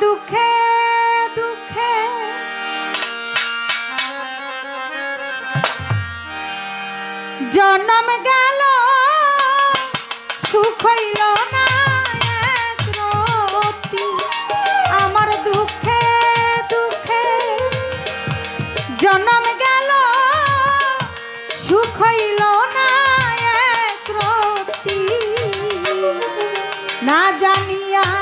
দুঃখে দুঃখে। জনম গেল সুখ আমার দুঃখে দুঃখে। গেল না জানিয়া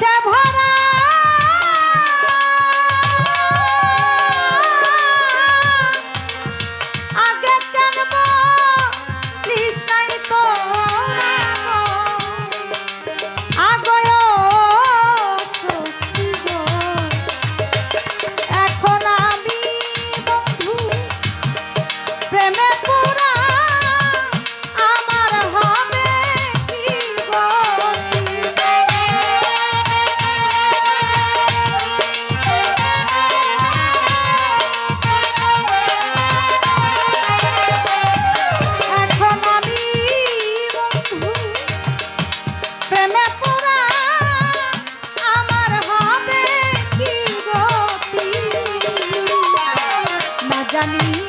রসে ভরা। Johnny.